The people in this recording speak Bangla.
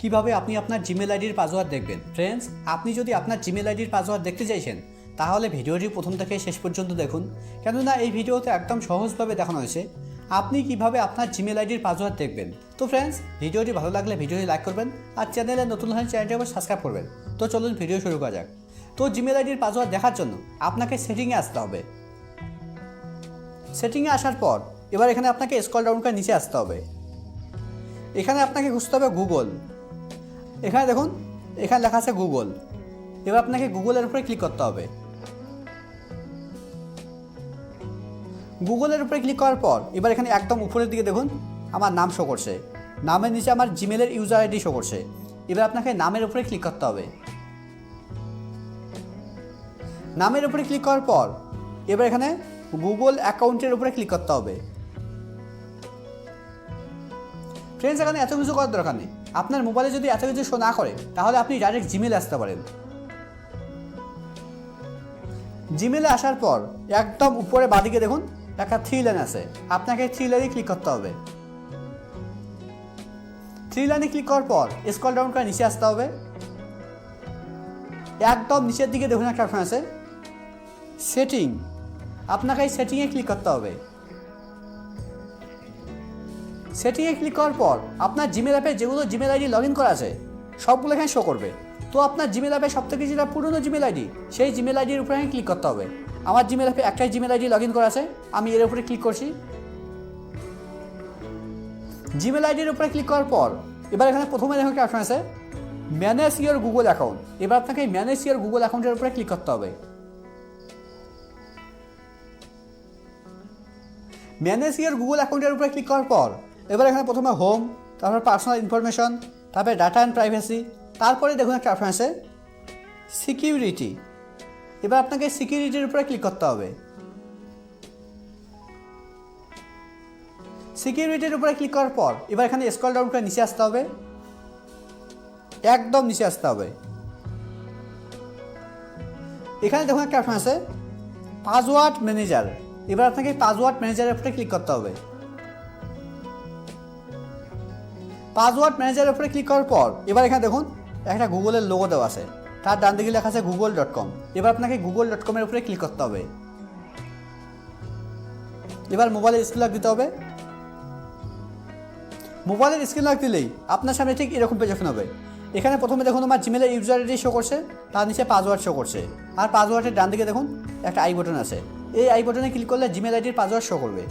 কীভাবে আপনি আপনার জিমেল আইডির পাসওয়ার্ড দেখবেন? ফ্রেন্ডস আপনি যদি আপনার জিমেল আইডির পাসওয়ার্ড দেখতে চাইছেন, তাহলে ভিডিওটি প্রথম থেকে শেষ পর্যন্ত দেখুন। কেননা এই ভিডিওতে একদম সহজভাবে দেখানো হয়েছে আপনি কীভাবে আপনার জিমেল আইডির পাসওয়ার্ড দেখবেন। তো ফ্রেন্ডস ভিডিওটি ভালো লাগলে ভিডিওটি লাইক করবেন আর চ্যানেলে নতুন হলে চ্যানেলটি আবার সাবস্ক্রাইব করবেন। তো চলুন ভিডিও শুরু করা যাক। তো জিমেল আইডির পাসওয়ার্ড দেখার জন্য আপনাকে সেটিংয়ে আসতে হবে। সেটিংয়ে আসার পর এবার এখানে আপনাকে স্কল ডাউন করে নিচে আসতে হবে। এখানে আপনাকে খুঁজতে হবে গুগল এখানে দেখুন, এখানে লেখা আছে গুগল এবার আপনাকে গুগলের উপরে ক্লিক করতে হবে। গুগলের উপরে ক্লিক করার পর, এবার এখানে একদম উপরের দিকে দেখুন, আমার নাম শো করছে। নামের নিচে আমার জিমেলের ইউজার আইডি শো করছে। এবার আপনাকে নামের উপরে ক্লিক করতে হবে। নামের উপরে ক্লিক করার পর, এবার এখানে গুগল অ্যাকাউন্টের উপরে ক্লিক করতে হবে। ফ্রেন্ডস এখানে এত কিছু করার দরকার নেই। আপনার মোবাইলে যদি এত কিছু শো না করে, তাহলে আপনি ডাইরেক্ট জিমেলে আসতে পারেন। জিমেলে আসার পর একদম উপরে বাদিকে দেখুন, একটা থ্রি লাইন আছে। আপনাকে থ্রি লাইনে ক্লিক করতে হবে। থ্রি লাইনে ক্লিক করার পর স্কল ডাউন করে নিচে আসতে হবে। একদম নিচের দিকে দেখুন একটা অপশন আছে। সেটিং আপনাকে এই সেটিংয়ে ক্লিক করতে হবে। সেটিংয়ে ক্লিক করার পর আপনার জিমেল অ্যাপে যেগুলো জিমেল আইডি লগ ইন করা আছে, সবগুলো এখানে শো করবে। তো আপনার জিমেল অ্যাপে সব থেকে যেটা পুরনো জিমেল আইডি সেই জিমেল আইডির উপরে ক্লিক করতে হবে। আমার জিমেল অ্যাপে একটাই জিমেল আইডি লগ ইন করা আছে, আমি এর উপরে ক্লিক করছি। জিমেল আইডির উপরে ক্লিক করার পর, এবার এখানে প্রথমে দেখুন একটা অপশন আছে ম্যানেজ ইয়োর গুগল অ্যাকাউন্ট এবার আপনাকে ম্যানেজ ইয়ার গুগল অ্যাকাউন্টের উপরে ক্লিক করতে হবে। ম্যানেজ ইয়ার গুগল অ্যাকাউন্টের উপরে ক্লিক করার পর এবার এখানে প্রথমে হোম তারপর পার্সোনাল ইনফরমেশন তারপরে ডাটা অ্যান্ড প্রাইভেসি তারপরে দেখুন একটা অপশন আছে সিকিউরিটি এবার আপনাকে সিকিউরিটির উপরে ক্লিক করতে হবে। সিকিউরিটির উপরে ক্লিক করার পর এবার এখানে স্কল ডাউন করে নিচে আসতে হবে। একদম নিচে আসতে হবে। এখানে দেখুন একটা অপশন আছে পাসওয়ার্ড ম্যানেজার এবার আপনাকে পাসওয়ার্ড ম্যানেজারের উপরে ক্লিক করতে হবে। পাসওয়ার্ড ম্যানেজারের উপরে ক্লিক করার পর, এবার এখানে দেখুন, একটা গুগলের লোগো দেওয়া আছে। তার ডান দিকে লেখা আছে গুগল ডট কম এবার আপনাকে গুগল ডট কমের উপরে ক্লিক করতে হবে। এবার মোবাইলের স্ক্রিন লক দিতে হবে। মোবাইলের স্ক্রিন লক দিলেই আপনার সামনে ঠিক এরকম পেজ ওপেন হবে। এখানে প্রথমে দেখুন আমার জিমেলের ইউজার আইডি শো করছে, তার নিচে পাসওয়ার্ড শো করছে। আর পাসওয়ার্ডের ডান দিকে দেখুন, একটা আই বাটন আছে। এই আই বাটনে ক্লিক করলে জিমেল আইডির পাসওয়ার্ড শো করবে।